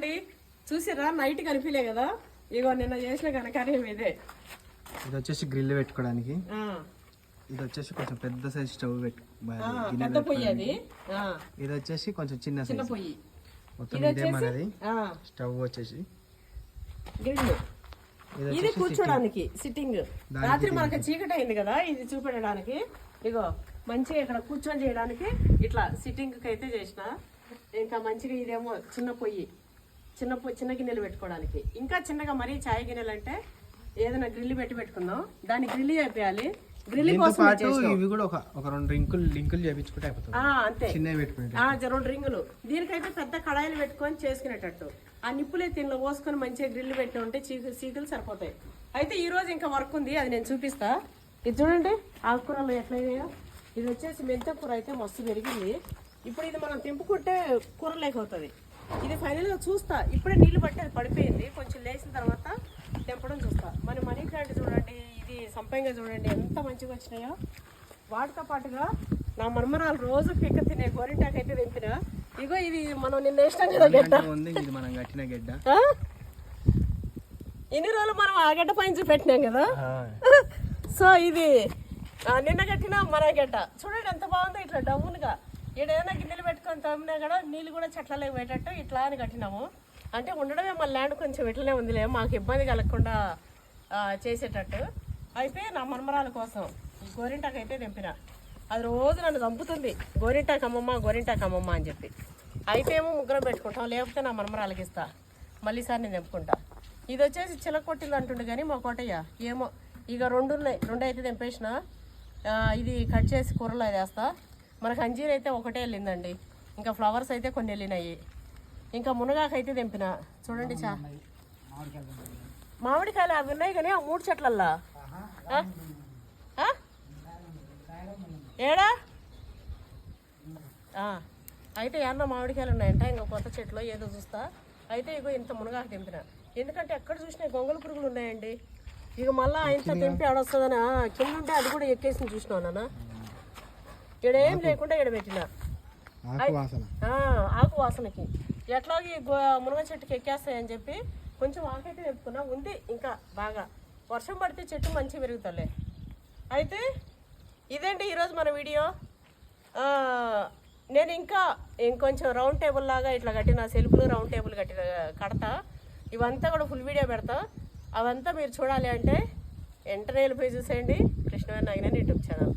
అండి చూసిరా నైట్ కనిపించలే కదా. ఇగో నిన్న చేసిన కనకార్యం ఇదే. ఇది వచ్చేసి గ్రిల్ పెట్టుకోవడానికి. ఇది వచ్చేసి కొంచెం పెద్ద సైజ్ స్టవ్ పెట్టు ఆ, గిన్నె పెద్ద పొయ్యి అది. ఇది వచ్చేసి కొంచెం చిన్న చిన్న సైజ్. పొయ్యి. మొత్తం ఇది మనది. స్టవ్ వచ్చేసి. గ్రిల్ ఇది కూర్చోడానికి సిట్టింగ్ రాత్రి మనకు చీకటి అయింది కదా ఇది చూపెట్టడానికి. ఇగో మంచిగా ఇక్కడ కూర్చొని చేయడానికి ఇట్లా సిట్టింగ్ అయితే చేసిన. ఇంకా మంచిగా ఇదేమో చిన్న పొయ్యి. చిన్న చిన్న గిన్నెలు పెట్టుకోవడానికి. ఇంకా చిన్నగా మరీ చాయ్ గిన్నెలు అంటే ఏదైనా గ్రిల్ పెట్టి పెట్టుకుందాం. దాన్ని గ్రిల్ దీంతో కోసం పాటు ఇవి కూడా ఒక ఒక రెండు రింకులు లింకులు చేపించుకుంటే అయిపోతుంది. ఆ, అంతే. చిన్నవి పెట్టుకుంటే. ఆ, జ- రెండు రింగులు దీనికైతే పెద్ద కడాయిలు పెట్టుకొని చేసుకునేటట్టు. ఆ నిప్పులే దీనిలో పోసుకొని మంచిగా గ్రిల్ పెట్టి ఉంటే చీకులు చీకులు సరిపోతాయి. అయితే ఈ రోజు ఇంకా వర్క్ ఉంది అది నేను చూపిస్తా. ఇది చూడండి ఆకుకూరలు ఎట్లయినాయో ఇది వచ్చేసి మెంత కూర అయితే మస్తు పెరిగింది. ఇప్పుడు ఇది మనం తెంపుకుంటే కూర లేక అవుతుంది ఇది ఫైనల్గా చూస్తా. ఇప్పుడే నీళ్ళు పట్టి అది పడిపోయింది. కొంచెం లేచిన తర్వాత తెంపడం చూస్తా. మన మనీ ప్లాంట్ చూడండి ఇది సంపంగా చూడండి ఎంత మంచిగా వచ్చినాయో. వాటితో పాటుగా నా మర్మరాలు రోజు పిక్క తినే గోరింటాకు అయితే తెంపిన. ఇగో ఇది మనం నిన్న వేసినాం కదా గడ్డ. ఇది మనం కట్టిన గడ్డ? ఇన్ని రోజులు మనం ఆ గడ్డ పైన చూపెట్టినాం కదా? సో ఇది నిన్న కట్టిన మన గడ్డ. చూడండి ఎంత బాగుందో ఇట్లా డౌన్గా. ఏదైనా గిన్నెలు పెట్టుకొని తమ్మినా కూడా నీళ్ళు కూడా చెట్లలోకి పెట్టట్టు ఇట్లా అని కట్టినాము. అంటే ఉండడమే మన ల్యాండ్ కొంచెం ఇట్లనే ఉందిలే మాకు ఇబ్బంది కలగకుండా చేసేటట్టు. అయితే నా మన్మరాల కోసం గోరింటాకు అయితే తెంపిన. అది రోజు నన్ను చంపుతుంది. గోరింటాకు అమ్మమ్మ గోరింటాకు అమ్మమ్మ అని చెప్పి. అయితే ఏమో ముగ్గురం పెట్టుకుంటాం లేకపోతే నా మన్మరాలకి ఇస్తా. మళ్ళీ సార్ నేను తెంపుకుంటా. ఇది వచ్చేసి చిలక కొట్టింది అంటుండే కానీ మా కోటయ్య ఏమో. ఇక రెండు ఉన్నాయి. రెండు అయితే తెంపేసిన. ఇది కట్ చేసి కూరలో వేస్తా. మనకు అంజీర్ అయితే ఒకటే వెళ్ళిందండి. ఇంకా ఫ్లవర్స్ అయితే కొన్ని వెళ్ళినాయి. ఇంకా మునగాకు అయితే తెంపిన. చూడండి చా. మామిడికాయలు అవి ఉన్నాయి కానీ ఆ మూడు చెట్లల్లా? ఏడా? అయితే ఎన్న మామిడికాయలు ఉన్నాయంట? ఇంకా కొత్త చెట్లు ఏదో చూస్తా. అయితే ఇగో ఇంత మునగాకు తెంపిన. ఎందుకంటే ఎక్కడ చూసినా గొంగళ పురుగులు ఉన్నాయండి. ఇక మళ్ళీ ఇంత తెంపి ఆడొస్తుందని కింద ఉంటే అది కూడా ఎక్కేసి చూసినావు నాన్న? ఏం లేకుండా పెట్టిన ఆకు వాసనకి. ఎట్లాగే మునగ చెట్టుకి ఎక్కేస్తాయని చెప్పి కొంచెం ఆకైతే తెప్పుకున్నా ఉంది ఇంకా బాగా. వర్షం పడితే చెట్టు మంచిగా పెరుగుతాలే అయితే ఇదేంటి ఈరోజు మన వీడియో? నేను ఇంకా ఇంకొంచెం రౌండ్ టేబుల్ లాగా ఇట్లా కట్టిన సెల్ఫ్లు రౌండ్ టేబుల్ కట్టిన కడతా. ఇవంతా కూడా ఫుల్ వీడియో పెడతా. అవంతా మీరు చూడాలి అంటే వెంటనే వెళ్ళిపోయి చూసేయండి. Krishnaveni Nagina YouTube channel.